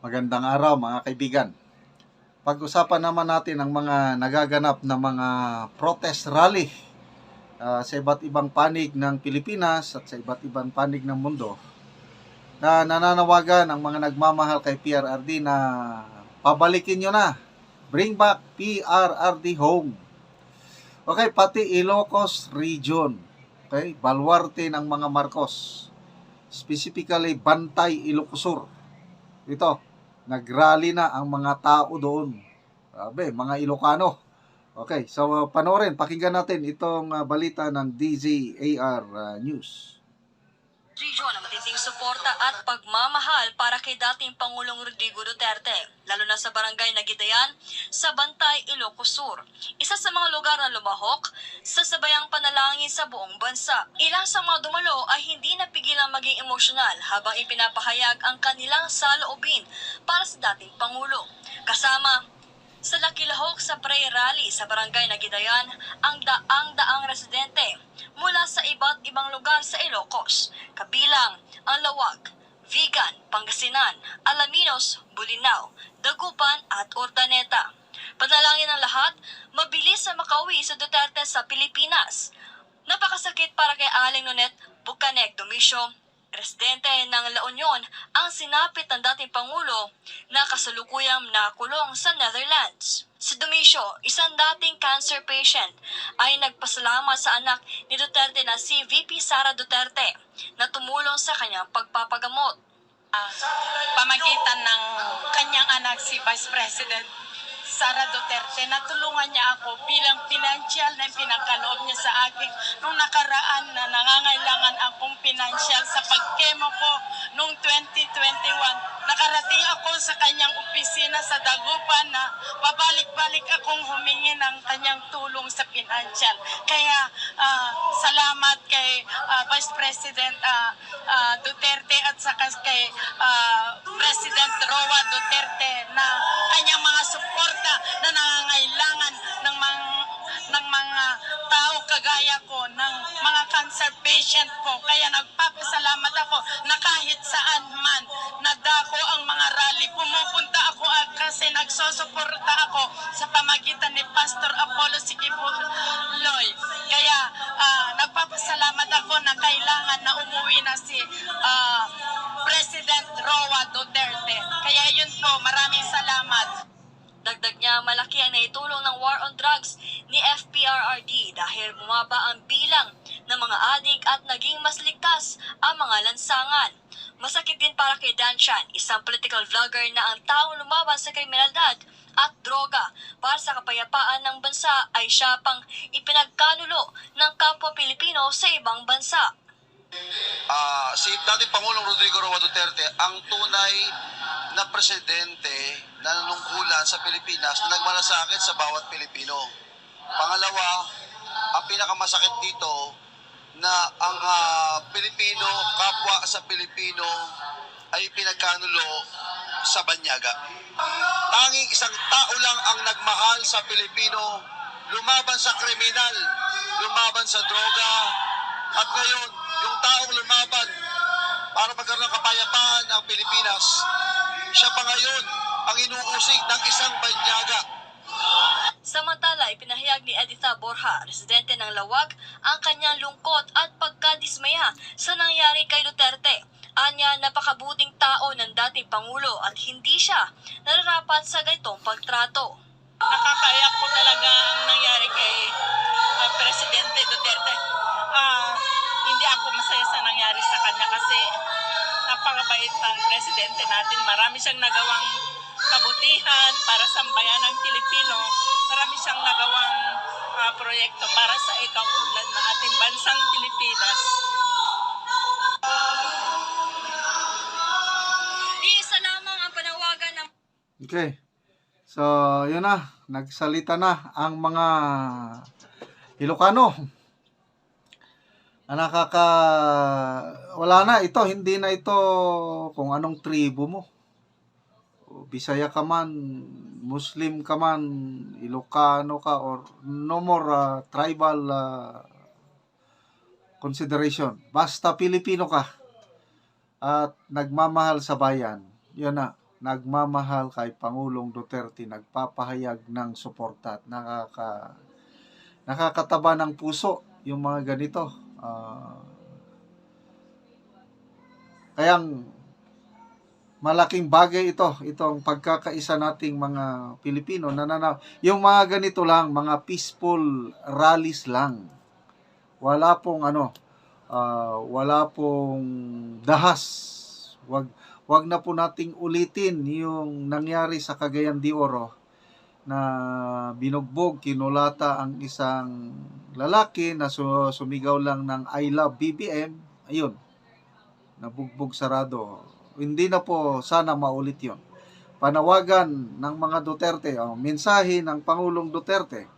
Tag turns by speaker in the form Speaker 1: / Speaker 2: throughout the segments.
Speaker 1: Magandang araw mga kaibigan. Pag-usapan naman natin ang mga nagaganap na mga protest rally ah, sa iba't ibang panig ng Pilipinas at sa iba't ibang panig ng mundo na nananawagan ang mga nagmamahal kay PRRD na pabalikin nyo na. Bring back PRRD home. Okay, pati Ilocos region. Okay, balwarte ng mga Marcos. Specifically, Bantay, Ilocosur. Ito, nagrally na ang mga tao doon. Sabi, mga Ilocano. Okay, so panoorin, pakinggan natin itong uh, balita ng DZAR uh, News.
Speaker 2: Region ang matinding suporta at pagmamahal para kay dating Pangulong Rodrigo Duterte, lalo na sa barangay Nagidayan sa Bantay, Ilocos Sur. Isa sa mga lugar na lumahok sa sabayang panalangin sa buong bansa. Ilang sa mga dumalo ay hindi napigilang maging emosyonal habang ipinapahayag ang kanilang saloobin para sa dating Pangulo. Kasama sa Lakilahok sa Pray Rally sa Barangay Nagidayan, ang daang-daang residente mula sa iba't ibang lugar sa Ilocos, kabilang ang Lawag, Vigan, Pangasinan, Alaminos, Bulinaw, Dagupan at Urdaneta. Panalangin ng lahat, mabilis na makauwi sa Duterte sa Pilipinas. Napakasakit para kay Aling Nonet Bucanek Domisio, residente ng La Union, ang sinapit ng dating Pangulo na kasalukuyang nakulong sa Netherlands. Si Domisio, isang dating cancer patient, ay nagpasalamat sa anak ni Duterte na si VP Sara Duterte na tumulong sa kanyang pagpapagamot.
Speaker 3: Ah, pamagitan ng kanyang anak si Vice President Sara Duterte na tulungan niya ako bilang financial na pinakaloob niya sa akin nung nakaraan na nangangailangan akong financial sa pagkemo ko nung 2021. Nakarating ako sa kanyang opisina sa na pabalik-balik akong humingi ng kanyang tulong sa financial. Kaya ah, salamat kay ah, Vice President ah, ah, Duterte at saka kay ah, President Roa Duterte na kanyang mga suporta na nangangailangan ng mga ng mga tao kagaya ko, ng mga cancer patient ko. Kaya nagpapasalamat ako na kahit saan man nadako ang mga rally, pumupunta kasi nagsosuporta ako sa pamagitan ni Pastor Apollo Sigibuloy. Kaya ah, nagpapasalamat ako na kailangan na umuwi na si ah, President Roa Duterte. Kaya yun po, maraming salamat.
Speaker 2: Dagdag niya malaki ang naitulong ng war on drugs ni FPRRD dahil bumaba ang bilang ng mga adik at naging mas ligtas ang mga lansangan. Masakit din para kay Dan Chan, isang political vlogger na ang taong lumaban sa kriminalidad at droga para sa kapayapaan ng bansa ay siya pang ipinagkanulo ng kapwa Pilipino sa ibang bansa.
Speaker 4: Ah, si dating Pangulong Rodrigo Roa Duterte ang tunay na presidente na nanungkulan sa Pilipinas na nagmalasakit sa bawat Pilipino. Pangalawa, ang pinakamasakit dito na ang ah, Pilipino, kapwa sa Pilipino ay pinagkanulo sa banyaga. Tanging isang tao lang ang nagmahal sa Pilipino, lumaban sa kriminal, lumaban sa droga, at ngayon, yung taong lumaban para magkaroon ng kapayapaan ang Pilipinas, siya pa ngayon ang inuusig ng isang banyaga.
Speaker 2: Samantala, ipinahayag ni Editha Borja, residente ng Lawag, ang kanyang lungkot at pagkadismaya sa nangyari kay Duterte. Anya, napakabuting tao ng dating Pangulo at hindi siya nararapat sa ganitong pagtrato.
Speaker 3: nakakaiyak po talaga ang nangyari kay ah, Presidente Duterte. Ah, hindi ako masaya sa nangyari sa kanya kasi napakabait ang presidente natin. Marami siyang nagawang kabutihan para sa ah, proyekto para sa ikaunlad ng ating bansang Pilipinas.
Speaker 2: Iisa lamang ang panawagan ng
Speaker 1: Okay. So, yun na. Nagsalita na ang mga Ilocano. Na nakaka... Wala na. Ito, hindi na ito kung anong tribo mo. Bisaya ka man, Muslim ka man, Ilocano ka, or no more uh, tribal uh, consideration. Basta Pilipino ka at nagmamahal sa bayan. Yun na. nagmamahal kay Pangulong Duterte, nagpapahayag ng suporta at nakaka, nakakataba ng puso yung mga ganito. Ah, kayang malaking bagay ito, itong pagkakaisa nating mga Pilipino na nana, yung mga ganito lang, mga peaceful rallies lang. Wala pong ano, ah, wala pong dahas. Wag wag na po nating ulitin yung nangyari sa Cagayan de Oro na binugbog, kinulata ang isang lalaki na su- sumigaw lang ng I love BBM. Ayun, nabugbog sarado. Hindi na po sana maulit yon. Panawagan ng mga Duterte, oh, mensahe ng Pangulong Duterte,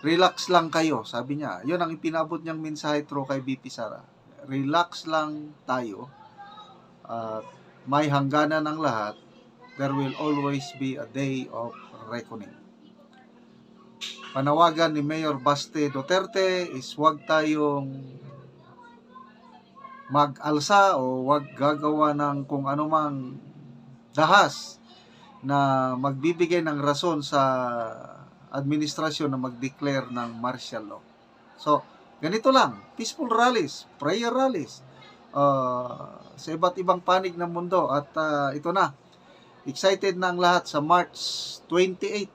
Speaker 1: relax lang kayo, sabi niya. Yun ang ipinabot niyang mensahe through kay BP Sara. Relax lang tayo. At may hangganan ng lahat. There will always be a day of reckoning. Panawagan ni Mayor Baste Duterte is huwag tayong mag-alsa o wag gagawa ng kung anumang dahas na magbibigay ng rason sa administrasyon na mag-declare ng martial law. So, ganito lang, peaceful rallies, prayer rallies, uh, sa iba't ibang panig ng mundo. At uh, ito na, excited na ang lahat sa March 28,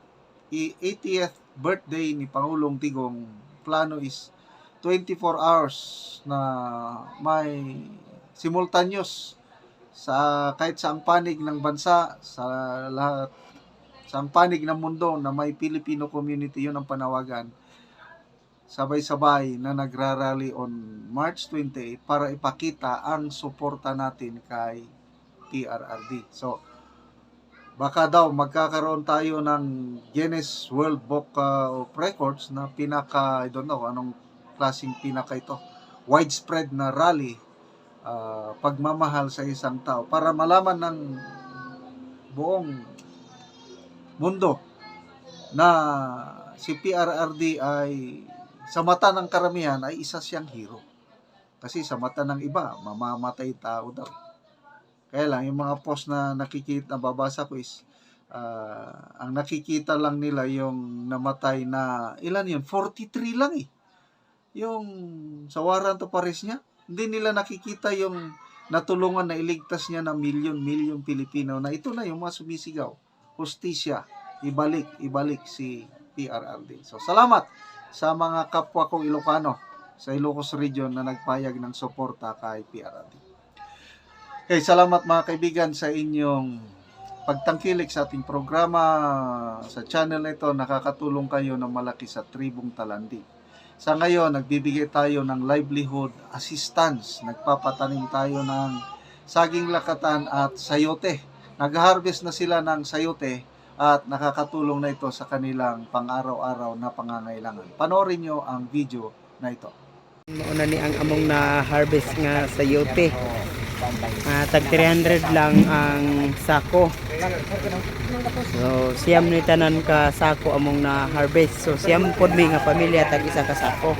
Speaker 1: i- 80th birthday ni Pangulong Digong. Plano is 24 hours na may simultaneous sa kahit saang panig ng bansa sa lahat sa panig ng mundo na may Filipino community yun ang panawagan sabay-sabay na nagrarally on March 28 para ipakita ang suporta natin kay PRRD. So, baka daw magkakaroon tayo ng Guinness World Book uh, of Records na pinaka, I don't know, anong klaseng pinaka ito, widespread na rally, uh, pagmamahal sa isang tao para malaman ng buong mundo na si PRRD ay sa mata ng karamihan ay isa siyang hero. Kasi sa mata ng iba, mamamatay tao daw. Kaya lang, yung mga post na nakikita, nababasa ko is, ah, ang nakikita lang nila yung namatay na, ilan yun? 43 lang eh. Yung sa warrant of niya. Hindi nila nakikita yung natulungan na iligtas niya ng milyon-milyon Pilipino na ito na yung mga sumisigaw. Hustisya, ibalik, ibalik si PRRD. So, salamat sa mga kapwa kong Ilocano sa Ilocos Region na nagpayag ng suporta kay PRRD. Okay, salamat mga kaibigan sa inyong pagtangkilik sa ating programa sa channel na ito. Nakakatulong kayo ng malaki sa Tribong Talandi. Sa ngayon, nagbibigay tayo ng livelihood assistance. Nagpapatanim tayo ng saging lakatan at sayote. Nag-harvest na sila ng sayote at nakakatulong na ito sa kanilang pang-araw-araw na pangangailangan. Panoorin nyo ang video na ito.
Speaker 5: Mauna ni ang among na harvest nga sa Ah, tag 300 lang ang sako. So siyam ni tanan ka sako among na harvest. So siyam pod mi nga pamilya tag isa ka sako.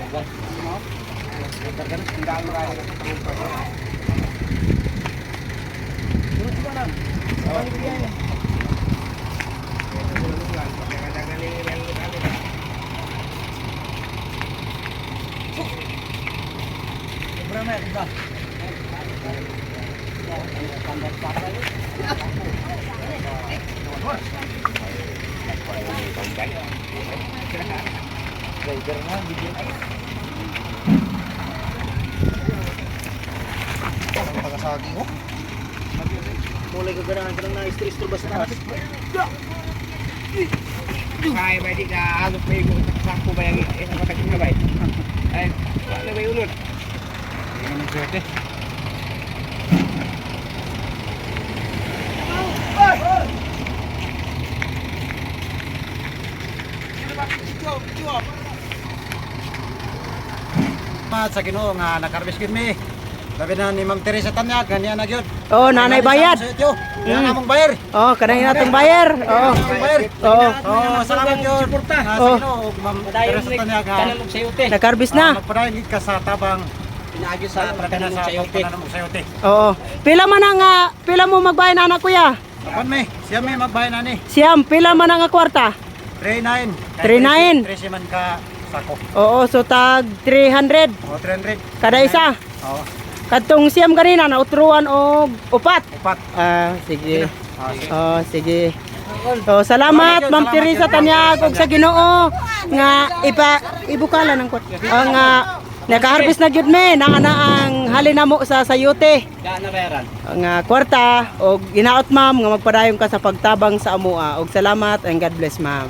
Speaker 1: Pagkasaging ko.
Speaker 5: Mulay ka ganahan ka na stress to basta.
Speaker 6: Kaya ba di ka agos pa yung sakpo ba yung isang matagin na? Ay, wala ba yung? Hindi naman swerte.
Speaker 7: Mat sa Ginoo nga nakarbis gid mi. Labi na ni Ma'am Teresa Tanyag kaniya na gyud.
Speaker 5: Oh, nanay bayad.
Speaker 7: Yan among bayar.
Speaker 5: Oh, kanang natong bayar. Oh. Oo.
Speaker 7: Oh, salamat gyud. Sa
Speaker 5: Oh.
Speaker 7: Ma'am Teresa Tanyag. ha.
Speaker 6: Kanalog sa yote.
Speaker 5: Nag-harvest
Speaker 7: Ah,
Speaker 5: na.
Speaker 7: Magpadayon gid ka sa tabang
Speaker 6: Pinaagyo sa
Speaker 7: Pagkana sa
Speaker 6: sayote.
Speaker 7: sayote.
Speaker 5: Oo. Pila man ang ah, pila mo magbayad anak kuya?
Speaker 7: Kapan me, siya may magbayan na ni.
Speaker 5: Siyam, pila man ang ah, kwarta?
Speaker 7: 39.
Speaker 5: 39.
Speaker 7: 13 man ka sako.
Speaker 5: Oo, so tag 300
Speaker 7: O 300.
Speaker 5: kada isa.
Speaker 7: Oo.
Speaker 5: Kadtong siyam kanina na utruan og upat.
Speaker 7: Upat.
Speaker 5: Ah, sige.
Speaker 7: Ah, sige.
Speaker 5: Oh, sige. So, salamat Ma'am Teresa. Tanyag ug sa Ginoo nga ipa ibukala ng kwat. Ang nga naka-harvest na gyud me na ana ang halinamo sa sayote.
Speaker 6: Gaano bayaran?
Speaker 5: Nga kwarta og ginaot ma'am nga magpadayon ka sa pagtabang sa amoa og salamat and God bless ma'am.